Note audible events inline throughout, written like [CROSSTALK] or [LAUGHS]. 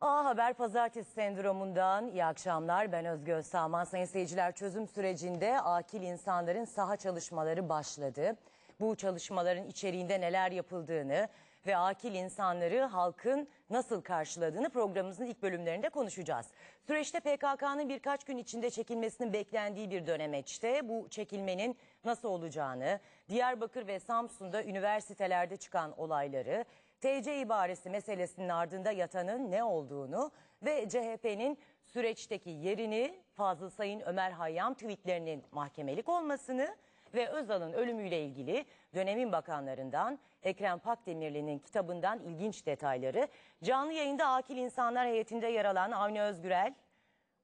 A Haber Pazartesi sendromundan iyi akşamlar. Ben Özgü Özsağman. Sayın seyirciler çözüm sürecinde akil insanların saha çalışmaları başladı. Bu çalışmaların içeriğinde neler yapıldığını ve akil insanları halkın nasıl karşıladığını programımızın ilk bölümlerinde konuşacağız. Süreçte PKK'nın birkaç gün içinde çekilmesinin beklendiği bir dönemeçte bu çekilmenin nasıl olacağını, Diyarbakır ve Samsun'da üniversitelerde çıkan olayları, TC ibaresi meselesinin ardında yatanın ne olduğunu ve CHP'nin süreçteki yerini Fazıl Sayın Ömer Hayyam tweetlerinin mahkemelik olmasını ve Özal'ın ölümüyle ilgili dönemin bakanlarından Ekrem Pakdemirli'nin kitabından ilginç detayları canlı yayında Akil İnsanlar heyetinde yer alan Avni Özgürel,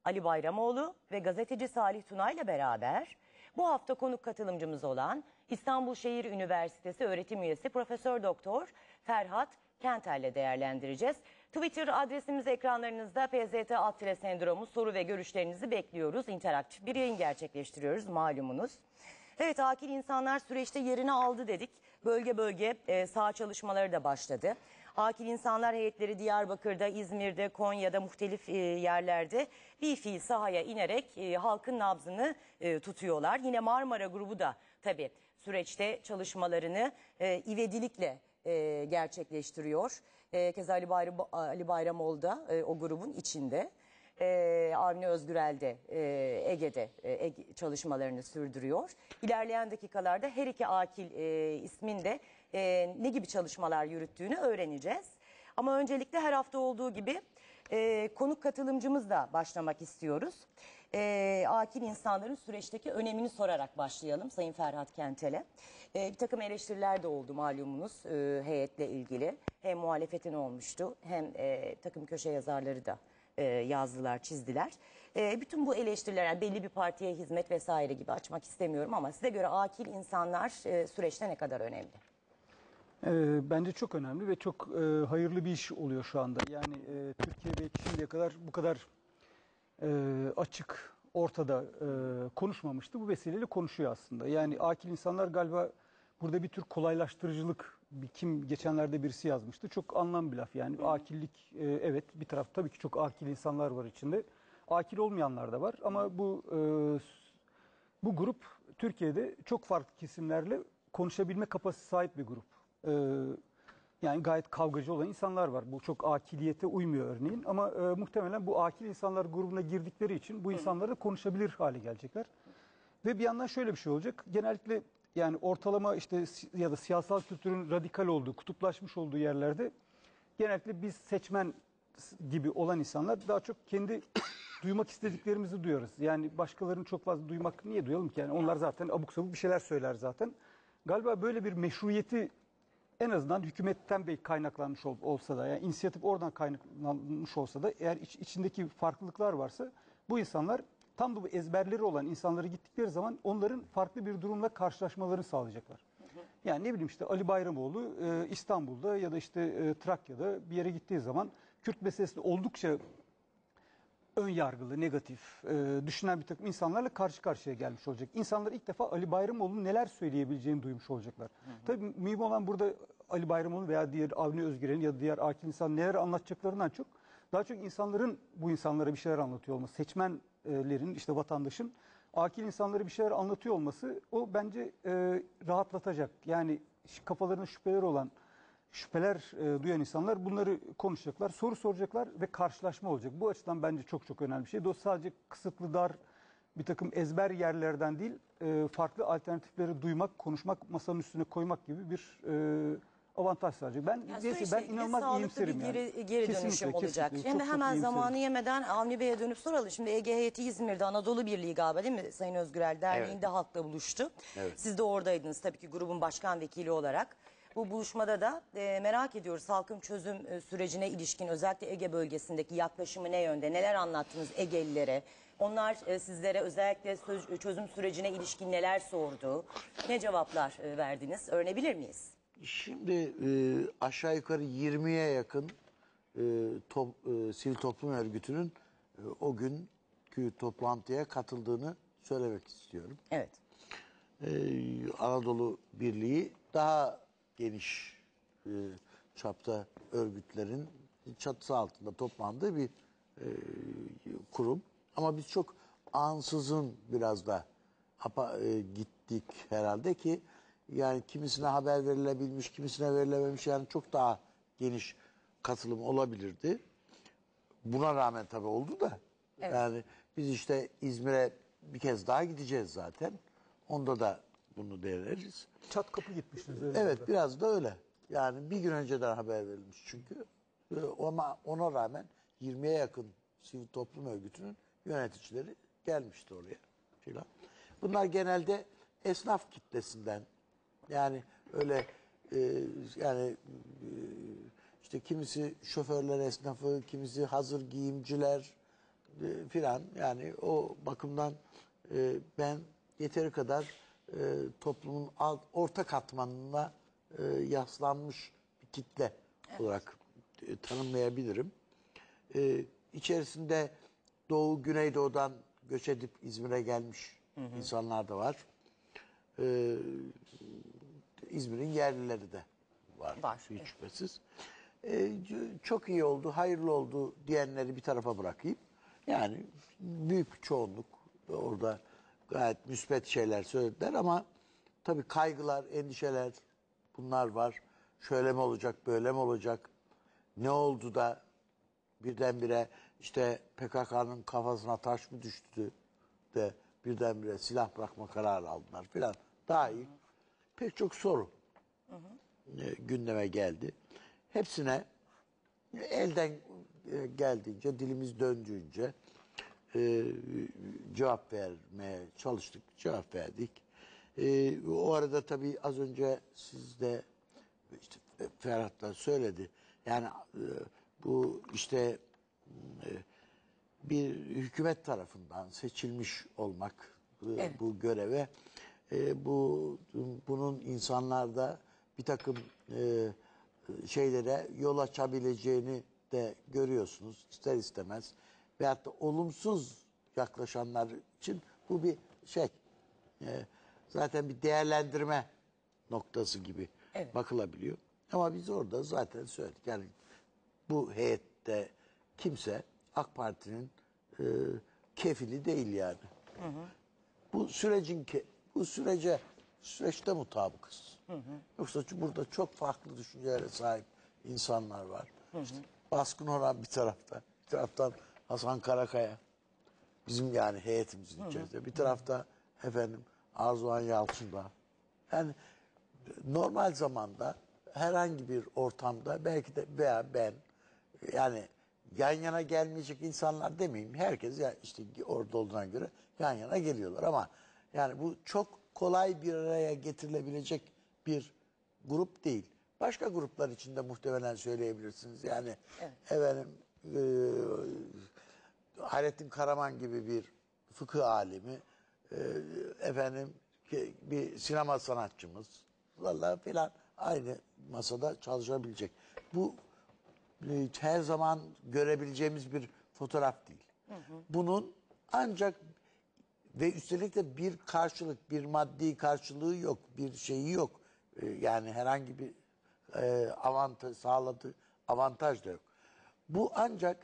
Ali Bayramoğlu ve gazeteci Salih Tuna ile beraber bu hafta konuk katılımcımız olan İstanbul Şehir Üniversitesi öğretim üyesi Profesör Doktor Ferhat Kenter'le değerlendireceğiz. Twitter adresimiz ekranlarınızda PZT alt sendromu soru ve görüşlerinizi bekliyoruz. İnteraktif bir yayın gerçekleştiriyoruz malumunuz. Evet akil insanlar süreçte yerini aldı dedik. Bölge bölge e, sağ çalışmaları da başladı. Akil insanlar heyetleri Diyarbakır'da, İzmir'de, Konya'da muhtelif e, yerlerde bir fiil sahaya inerek e, halkın nabzını e, tutuyorlar. Yine Marmara grubu da tabii süreçte çalışmalarını e, ivedilikle e, gerçekleştiriyor. E, keza Ali, Bayram, Ali Bayramoğlu da e, o grubun içinde. E, Avni Özgürel de e, Ege'de e, Ege çalışmalarını sürdürüyor. İlerleyen dakikalarda her iki akil e, ismin de e, ne gibi çalışmalar yürüttüğünü öğreneceğiz. Ama öncelikle her hafta olduğu gibi e, konuk katılımcımızla başlamak istiyoruz. E, akil insanların süreçteki önemini sorarak başlayalım Sayın Ferhat Kentel'e. E, bir takım eleştiriler de oldu malumunuz e, heyetle ilgili. Hem muhalefetin olmuştu hem e, takım köşe yazarları da e, yazdılar, çizdiler. E, bütün bu eleştiriler yani belli bir partiye hizmet vesaire gibi açmak istemiyorum ama size göre akil insanlar e, süreçte ne kadar önemli? Ee, bence çok önemli ve çok e, hayırlı bir iş oluyor şu anda. Yani e, Türkiye belki şimdiye kadar bu kadar e, açık, ortada e, konuşmamıştı. Bu vesileyle konuşuyor aslında. Yani akil insanlar galiba burada bir tür kolaylaştırıcılık, bir kim geçenlerde birisi yazmıştı. Çok anlam bir laf yani. Akillik e, evet bir taraf tabii ki çok akil insanlar var içinde. Akil olmayanlar da var ama bu e, bu grup Türkiye'de çok farklı kesimlerle konuşabilme kapasitesi sahip bir grup. Ee, yani gayet kavgacı olan insanlar var. Bu çok akiliyete uymuyor örneğin ama e, muhtemelen bu akil insanlar grubuna girdikleri için bu insanlarla konuşabilir hale gelecekler. Ve bir yandan şöyle bir şey olacak. Genellikle yani ortalama işte ya da siyasal kültürün radikal olduğu, kutuplaşmış olduğu yerlerde genellikle biz seçmen gibi olan insanlar daha çok kendi [COUGHS] duymak istediklerimizi duyuyoruz. Yani başkalarını çok fazla duymak niye duyalım ki? Yani onlar zaten abuk sabuk bir şeyler söyler zaten. Galiba böyle bir meşruiyeti en azından hükümetten belki kaynaklanmış ol- olsa da yani inisiyatif oradan kaynaklanmış olsa da eğer iç- içindeki farklılıklar varsa bu insanlar tam da bu ezberleri olan insanları gittikleri zaman onların farklı bir durumla karşılaşmalarını sağlayacaklar. Yani ne bileyim işte Ali Bayramoğlu e, İstanbul'da ya da işte e, Trakya'da bir yere gittiği zaman Kürt meselesinde oldukça ön yargılı, negatif, e, düşünen bir takım insanlarla karşı karşıya gelmiş olacak. İnsanlar ilk defa Ali Bayramoğlu'nun neler söyleyebileceğini duymuş olacaklar. Tabii mühim olan burada Ali Bayramoğlu veya diğer Avni Özgürel'in ya da diğer akil insan neler anlatacaklarından çok daha çok insanların bu insanlara bir şeyler anlatıyor olması, seçmenlerin işte vatandaşın akil insanlara bir şeyler anlatıyor olması o bence e, rahatlatacak. Yani kafalarında şüpheler olan şüpheler e, duyan insanlar bunları konuşacaklar, soru soracaklar ve karşılaşma olacak. Bu açıdan bence çok çok önemli bir şey. Dolayısıyla sadece kısıtlı dar bir takım ezber yerlerden değil, e, farklı alternatifleri duymak, konuşmak, masanın üstüne koymak gibi bir e, avantaj sağlayacak. Ben Yani neyse süreçle ben inanılmaz iyimserim bir yani. geri, geri Kesinlikle, dönüşüm olacak. kesinlikle. Şimdi Çok, çok hemen iyimserim. zamanı yemeden Avni Bey'e dönüp soralım. Şimdi Ege heyeti İzmir'de Anadolu Birliği galiba değil mi Sayın Özgürel Derneği'nde halkla buluştu. Siz de oradaydınız tabii ki grubun başkan vekili olarak. Bu buluşmada da e, merak ediyoruz halkın çözüm e, sürecine ilişkin özellikle Ege bölgesindeki yaklaşımı ne yönde? Neler anlattınız Egelilere? Onlar e, sizlere özellikle söz- çözüm sürecine ilişkin neler sordu? Ne cevaplar e, verdiniz? Öğrenebilir miyiz? Şimdi e, aşağı yukarı 20'ye yakın e, top, e, sivil toplum örgütünün e, o günkü toplantıya katıldığını söylemek istiyorum. Evet. E, Anadolu Birliği daha geniş e, çapta örgütlerin çatısı altında toplandığı bir e, kurum. Ama biz çok ansızın biraz da apa- e, gittik herhalde ki yani kimisine haber verilebilmiş, kimisine verilememiş yani çok daha geniş katılım olabilirdi. Buna rağmen tabii oldu da. Yani biz işte İzmir'e bir kez daha gideceğiz zaten. Onda da bunu deneriz. Çat kapı gitmiştiniz. öyle Evet biraz da öyle. Yani bir gün önceden haber verilmiş çünkü. Ama ona rağmen 20'ye yakın sivil toplum örgütünün yöneticileri gelmişti oraya filan. Bunlar genelde esnaf kitlesinden yani öyle e, yani e, işte kimisi şoförler esnafı, kimisi hazır giyimciler e, filan yani o bakımdan e, ben yeteri kadar e, toplumun alt, orta katmanına e, yaslanmış bir kitle olarak e, tanımlayabilirim. E, içerisinde Doğu, Güneydoğu'dan göç edip İzmir'e gelmiş insanlar da var. E, İzmir'in yerlileri de var. Var, Hiç evet. şüphesiz. E, çok iyi oldu, hayırlı oldu diyenleri bir tarafa bırakayım. Yani büyük çoğunluk orada gayet müspet şeyler söylediler ama tabii kaygılar, endişeler bunlar var. Şöyle mi olacak, böyle mi olacak? Ne oldu da birdenbire işte PKK'nın kafasına taş mı düştü de birdenbire silah bırakma kararı aldılar filan. Daha iyi. Pek çok soru e, gündeme geldi. Hepsine elden e, geldiğince, dilimiz döndüğünce e, cevap vermeye çalıştık, cevap verdik. E, o arada tabii az önce siz de işte Ferhat da söyledi. Yani e, bu işte e, bir hükümet tarafından seçilmiş olmak e, bu göreve e, bu bunun insanlarda bir takım e, şeylere yol açabileceğini de görüyorsunuz ister istemez veyahut da olumsuz yaklaşanlar için bu bir şey e, zaten bir değerlendirme noktası gibi Evet. bakılabiliyor. Ama biz orada zaten söyledik yani bu heyette kimse AK Parti'nin e, kefili değil yani. Bu sürecin ke, bu sürece süreçte mutabıkız. Yoksa çünkü burada çok farklı düşüncelere sahip insanlar var. İşte Baskın Orhan bir tarafta, bir taraftan Hasan Karakaya. Bizim yani heyetimizin içerisinde. Bir tarafta efendim Arzuhan Yalçın'da. Yani normal zamanda herhangi bir ortamda belki de veya ben yani yan yana gelmeyecek insanlar demeyeyim. Herkes ya işte orada olduğuna göre yan yana geliyorlar ama yani bu çok kolay bir araya getirilebilecek bir grup değil. Başka gruplar içinde muhtemelen söyleyebilirsiniz. Yani efendim e, Hayrettin Karaman gibi bir fıkıh alimi, e, efendim bir sinema sanatçımız, vallahi filan aynı masada çalışabilecek. Bu e, her zaman görebileceğimiz bir fotoğraf değil. Bunun ancak ve üstelik de bir karşılık, bir maddi karşılığı yok, bir şeyi yok. E, Yani herhangi bir avantaj sağladığı avantaj da yok. Bu ancak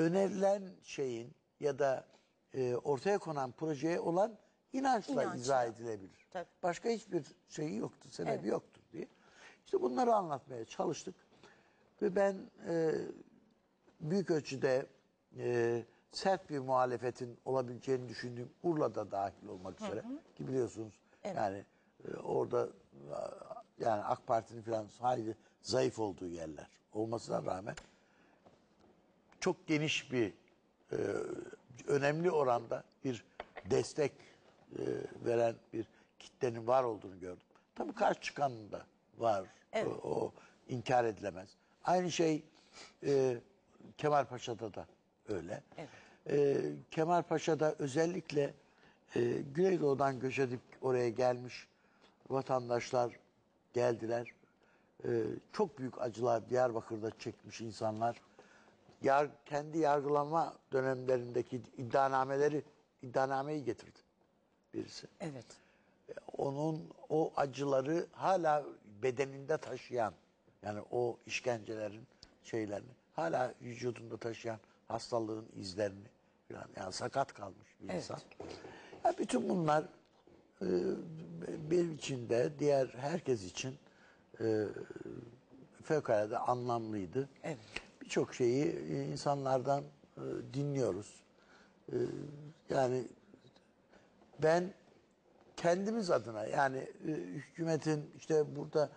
önerilen şeyin ya da e, ortaya konan projeye olan inançla, İnançla. izah edilebilir. Tabii. Başka hiçbir şeyi yoktur, sebebi Evet. yoktur diye. İşte bunları anlatmaya çalıştık. Ve ben e, büyük ölçüde e, sert bir muhalefetin olabileceğini düşündüğüm Urla'da dahil olmak üzere ki biliyorsunuz yani e, orada e, yani AK Parti'nin falan hayli zayıf olduğu yerler olmasına rağmen çok geniş bir e, önemli oranda bir destek e, veren bir kitlenin var olduğunu gördüm. Tabii karşı çıkan da var. Evet. O, o inkar edilemez. Aynı şey e, Kemalpaşa'da da öyle. E, Kemalpaşa'da özellikle e, Güneydoğu'dan göç edip oraya gelmiş vatandaşlar geldiler. E, çok büyük acılar Diyarbakır'da çekmiş insanlar. Yar, kendi yargılama dönemlerindeki iddianameleri, iddianameyi getirdi birisi Evet. onun o acıları hala bedeninde taşıyan yani o işkencelerin şeylerini, hala vücudunda taşıyan hastalığın izlerini falan yani sakat kalmış bir insan. Ya bütün bunlar e, benim için de diğer herkes için e, fevkalade anlamlıydı. Evet. Birçok şeyi e, insanlardan e, dinliyoruz. E, yani ben kendimiz adına yani hükümetin işte burada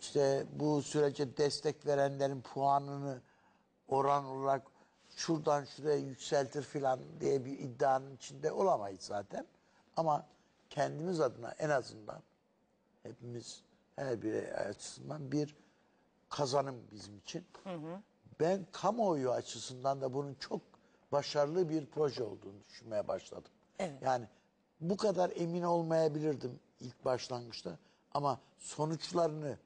işte bu sürece destek verenlerin puanını oran olarak şuradan şuraya yükseltir filan diye bir iddianın içinde olamayız zaten. Ama kendimiz adına en azından hepimiz her birey açısından bir kazanım bizim için. Ben kamuoyu açısından da bunun çok başarılı bir proje olduğunu düşünmeye başladım. Evet. Yani bu kadar emin olmayabilirdim ilk başlangıçta ama sonuçlarını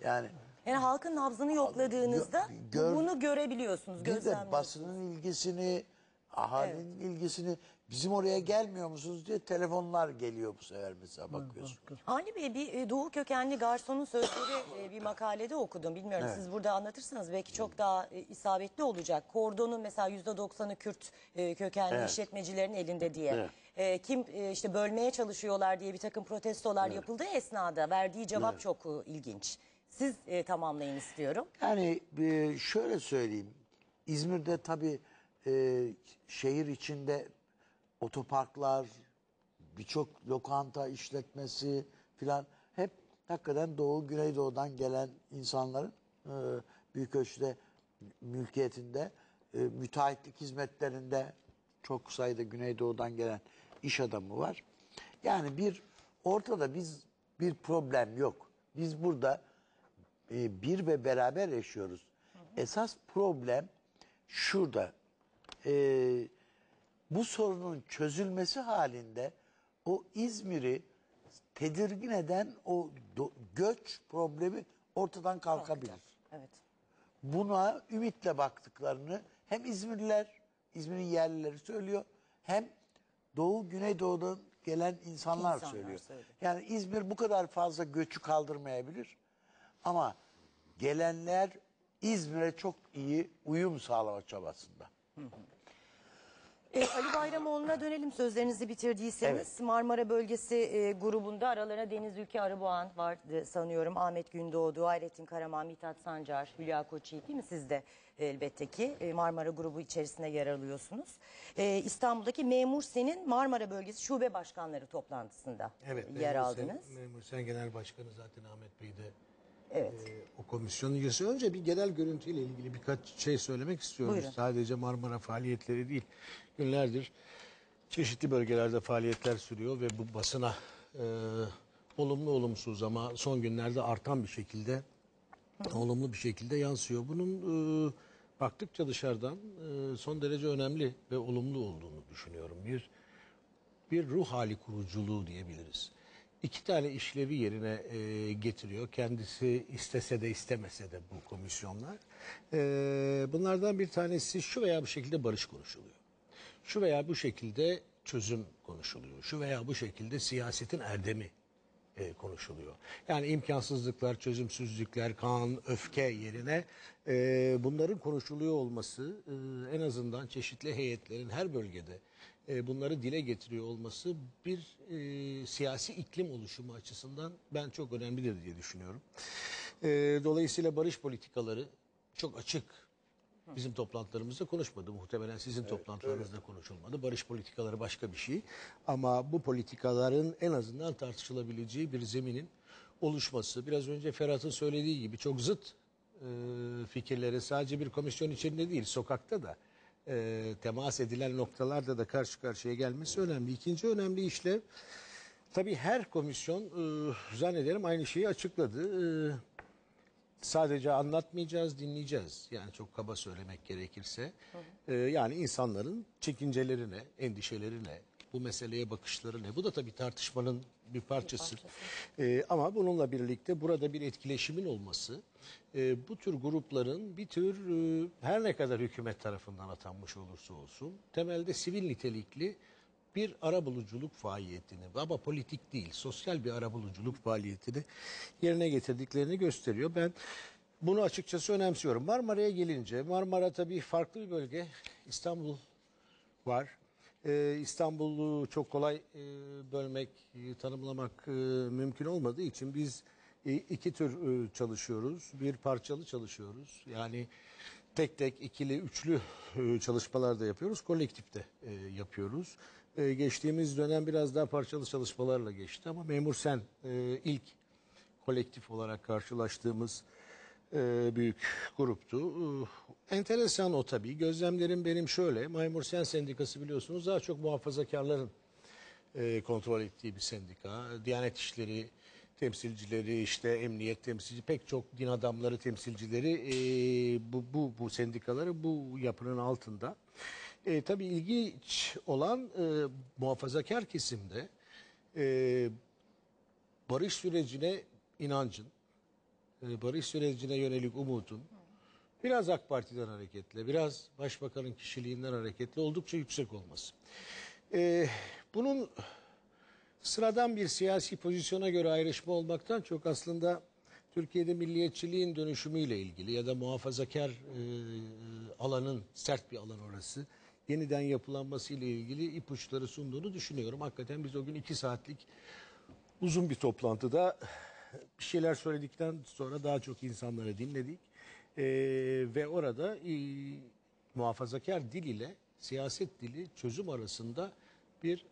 yani Yani halkın nabzını yokladığınızda Gö- gör- bunu görebiliyorsunuz, bir de gözlemliyorsunuz. basının ilgisini, ahalinin ilgisini bizim oraya gelmiyor musunuz diye telefonlar geliyor bu sefer mesela bakıyorsun. Avni Bey bir e, Doğu kökenli garsonun sözleri [LAUGHS] e, bir makalede okudum. Bilmiyorum siz burada anlatırsanız belki çok daha e, isabetli olacak. Kordonun mesela %90'ı Kürt e, kökenli Evet. işletmecilerin elinde diye. Evet. E, kim e, işte bölmeye çalışıyorlar diye bir takım protestolar yapıldığı esnada verdiği cevap çok e, ilginç. Siz e, tamamlayın istiyorum. Yani e, şöyle söyleyeyim. İzmir'de tabii e, şehir içinde otoparklar, birçok lokanta işletmesi filan hep hakikaten Doğu, Güneydoğu'dan gelen insanların e, büyük ölçüde mülkiyetinde, e, müteahhitlik hizmetlerinde çok sayıda Güneydoğu'dan gelen iş adamı var. Yani bir ortada biz bir problem yok. Biz burada e, bir ve beraber yaşıyoruz. Esas problem şurada. E, bu sorunun çözülmesi halinde o İzmir'i tedirgin eden o göç problemi ortadan kalkabilir. Evet. Buna ümitle baktıklarını hem İzmirliler, İzmir'in yerlileri söylüyor hem Doğu Güneydoğu'dan gelen insanlar, İnsanlar söylüyor. söylüyor. Yani İzmir bu kadar fazla göçü kaldırmayabilir ama gelenler İzmir'e çok iyi uyum sağlama çabasında. E, Ali Bayramoğlu'na dönelim sözlerinizi bitirdiyseniz. Evet. Marmara Bölgesi e, grubunda aralarına Deniz Ülke Arıboğan vardı sanıyorum. Ahmet Gündoğdu, Hayrettin Karaman, Mithat Sancar, Hülya Koçyiğit değil mi siz de elbette ki e, Marmara grubu içerisinde yer alıyorsunuz. E, İstanbul'daki Memur Sen'in Marmara Bölgesi Şube Başkanları toplantısında Evet, yer Memur Sen- aldınız. Memur Sen Genel Başkanı zaten Ahmet Bey de Evet. e, o komisyonun üyesi. Önce bir genel görüntüyle ilgili birkaç şey söylemek istiyorum. Buyurun. Sadece Marmara faaliyetleri değil. Günlerdir çeşitli bölgelerde faaliyetler sürüyor ve bu basına e, olumlu olumsuz ama son günlerde artan bir şekilde olumlu bir şekilde yansıyor. Bunun e, baktıkça dışarıdan e, son derece önemli ve olumlu olduğunu düşünüyorum. Bir bir ruh hali kuruculuğu diyebiliriz. İki tane işlevi yerine e, getiriyor. Kendisi istese de istemese de bu komisyonlar. E, bunlardan bir tanesi şu veya bu şekilde barış konuşuluyor. Şu veya bu şekilde çözüm konuşuluyor. Şu veya bu şekilde siyasetin erdemi e, konuşuluyor. Yani imkansızlıklar, çözümsüzlükler, kan, öfke yerine e, bunların konuşuluyor olması e, en azından çeşitli heyetlerin her bölgede e, bunları dile getiriyor olması bir e, siyasi iklim oluşumu açısından ben çok önemlidir diye düşünüyorum. E, dolayısıyla barış politikaları çok açık Bizim toplantılarımızda konuşmadı. Muhtemelen sizin toplantılarınızda konuşulmadı. Barış politikaları başka bir şey. Ama bu politikaların en azından tartışılabileceği bir zeminin oluşması. Biraz önce Ferhat'ın söylediği gibi çok zıt e, fikirleri sadece bir komisyon içinde değil, sokakta da e, temas edilen noktalarda da karşı karşıya gelmesi önemli. İkinci önemli işlev, tabii her komisyon e, zannederim aynı şeyi açıkladı. E, sadece anlatmayacağız, dinleyeceğiz. Yani çok kaba söylemek gerekirse. Ee, yani insanların çekincelerine, endişelerine, bu meseleye bakışları ne? Bu da tabii tartışmanın bir parçası. Ee, ama bununla birlikte burada bir etkileşimin olması, e, bu tür grupların bir tür e, her ne kadar hükümet tarafından atanmış olursa olsun, temelde sivil nitelikli bir arabuluculuk faaliyetini ama politik değil sosyal bir arabuluculuk faaliyetini yerine getirdiklerini gösteriyor. Ben bunu açıkçası önemsiyorum. Marmara'ya gelince Marmara tabii farklı bir bölge. İstanbul var. Ee, İstanbul'u çok kolay e, bölmek, e, tanımlamak e, mümkün olmadığı için biz e, iki tür e, çalışıyoruz. Bir parçalı çalışıyoruz. Yani tek tek, ikili, üçlü e, çalışmalar da yapıyoruz. Kolektifte e, yapıyoruz. E, geçtiğimiz dönem biraz daha parçalı çalışmalarla geçti ama Memur Sen e, ilk kolektif olarak karşılaştığımız e, büyük gruptu. E, enteresan o tabii. Gözlemlerim benim şöyle. Memur Sen Sendikası biliyorsunuz daha çok muhafazakarların e, kontrol ettiği bir sendika. Diyanet İşleri temsilcileri, işte emniyet temsilci, pek çok din adamları temsilcileri e, bu, bu, bu sendikaları bu yapının altında. E, tabii ilginç olan e, muhafazakar kesimde e, barış sürecine inancın, e, barış sürecine yönelik umudun biraz AK Parti'den hareketle, biraz Başbakanın kişiliğinden hareketle oldukça yüksek olması. E, bunun sıradan bir siyasi pozisyona göre ayrışma olmaktan çok aslında Türkiye'de milliyetçiliğin dönüşümüyle ilgili ya da muhafazakar e, alanın sert bir alan orası yeniden yapılanması ile ilgili ipuçları sunduğunu düşünüyorum. Hakikaten biz o gün iki saatlik uzun bir toplantıda bir şeyler söyledikten sonra daha çok insanları dinledik. Ee, ve orada e, muhafazakar dil ile siyaset dili çözüm arasında bir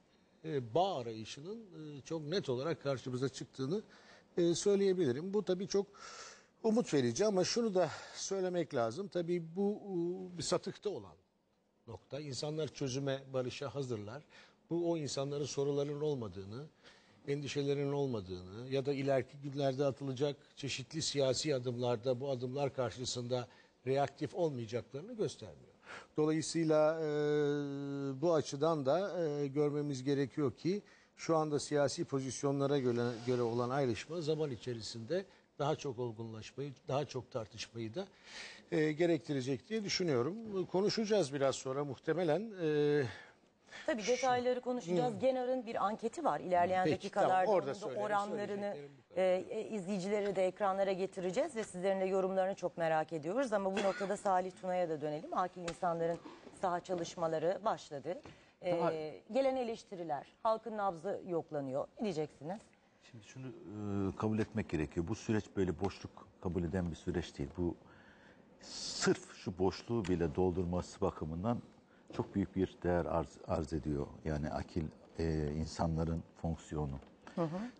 e, bağ arayışının e, çok net olarak karşımıza çıktığını e, söyleyebilirim. Bu tabii çok umut verici ama şunu da söylemek lazım. Tabii bu e, bir satıkta olan nokta. İnsanlar çözüme, barışa hazırlar. Bu o insanların sorularının olmadığını, endişelerinin olmadığını ya da ileriki günlerde atılacak çeşitli siyasi adımlarda bu adımlar karşısında reaktif olmayacaklarını göstermiyor. Dolayısıyla e, bu açıdan da e, görmemiz gerekiyor ki şu anda siyasi pozisyonlara göre, göre olan ayrışma zaman içerisinde daha çok olgunlaşmayı, daha çok tartışmayı da e, gerektirecek diye düşünüyorum. Konuşacağız biraz sonra muhtemelen. E, Tabii detayları konuşacağız. Genar'ın bir anketi var. İlerleyen Peki, dakikalarda tamam. Orada onun da söylerim, oranlarını e, e, izleyicileri de ekranlara getireceğiz ve sizlerin de yorumlarını çok merak ediyoruz. Ama bu noktada Salih Tuna'ya da dönelim. Akil insanların saha çalışmaları başladı. E, gelen eleştiriler, halkın nabzı yoklanıyor. Ne diyeceksiniz? Şimdi şunu e, kabul etmek gerekiyor. Bu süreç böyle boşluk kabul eden bir süreç değil. Bu sırf şu boşluğu bile doldurması bakımından çok büyük bir değer arz, arz ediyor. Yani akil e, insanların fonksiyonu.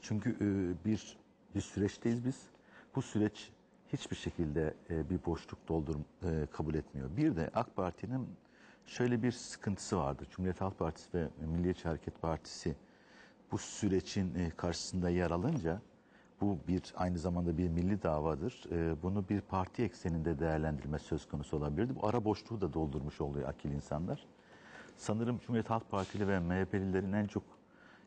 Çünkü e, bir bir süreçteyiz biz. Bu süreç hiçbir şekilde e, bir boşluk doldur e, kabul etmiyor. Bir de AK Parti'nin şöyle bir sıkıntısı vardı. Cumhuriyet Halk Partisi ve Milliyetçi Hareket Partisi bu sürecin e, karşısında yer alınca bu bir aynı zamanda bir milli davadır. E, Bunu bir parti ekseninde değerlendirme söz konusu olabilirdi. Bu ara boşluğu da doldurmuş oluyor akil insanlar. Sanırım Cumhuriyet Halk Partili ve MHP'lilerin en çok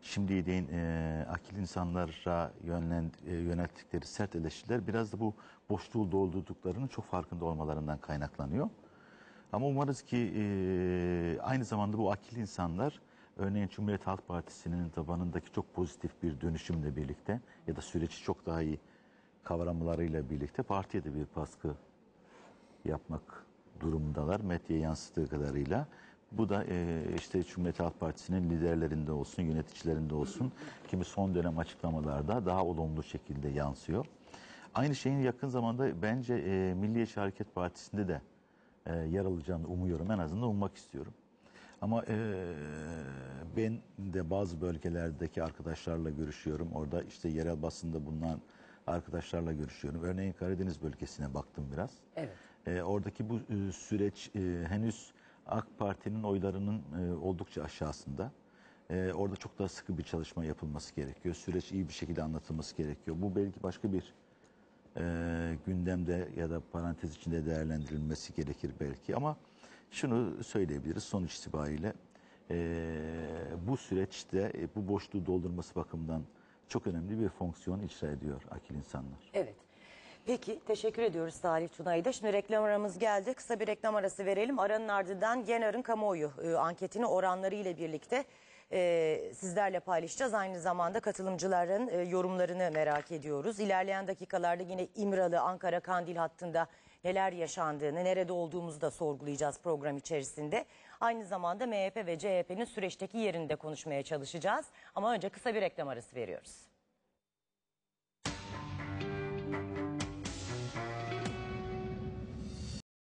şimdi deyin e, akil insanlara yönlen, e, yönelttikleri sert eleştiriler biraz da bu boşluğu doldurduklarının çok farkında olmalarından kaynaklanıyor. Ama umarız ki e, aynı zamanda bu akil insanlar örneğin Cumhuriyet Halk Partisi'nin tabanındaki çok pozitif bir dönüşümle birlikte ya da süreci çok daha iyi kavramalarıyla birlikte partiye de bir baskı yapmak durumundalar medyaya yansıttığı kadarıyla. Bu da e, işte Cumhuriyet Halk Partisi'nin liderlerinde olsun, yöneticilerinde olsun kimi son dönem açıklamalarda daha olumlu şekilde yansıyor. Aynı şeyin yakın zamanda bence e, Milliyetçi Hareket Partisi'nde de e, yer alacağını umuyorum. En azından ummak istiyorum. Ama e, ben de bazı bölgelerdeki arkadaşlarla görüşüyorum. Orada işte yerel basında bulunan arkadaşlarla görüşüyorum. Örneğin Karadeniz bölgesine baktım biraz. Evet. E, oradaki bu e, süreç e, henüz AK Parti'nin oylarının e, oldukça aşağısında. E, orada çok daha sıkı bir çalışma yapılması gerekiyor. Süreç iyi bir şekilde anlatılması gerekiyor. Bu belki başka bir e, gündemde ya da parantez içinde değerlendirilmesi gerekir belki ama şunu söyleyebiliriz sonuç itibariyle e, bu süreçte e, bu boşluğu doldurması bakımından çok önemli bir fonksiyon icra ediyor akil insanlar. Evet. Peki teşekkür ediyoruz Salih Tuna'yı da. Şimdi reklam aramız geldi. Kısa bir reklam arası verelim. Aranın ardından Genar'ın kamuoyu e, anketini oranları ile birlikte e, sizlerle paylaşacağız. Aynı zamanda katılımcıların e, yorumlarını merak ediyoruz. İlerleyen dakikalarda yine İmralı Ankara Kandil hattında neler yaşandığını, nerede olduğumuzu da sorgulayacağız program içerisinde. Aynı zamanda MHP ve CHP'nin süreçteki yerini de konuşmaya çalışacağız. Ama önce kısa bir reklam arası veriyoruz.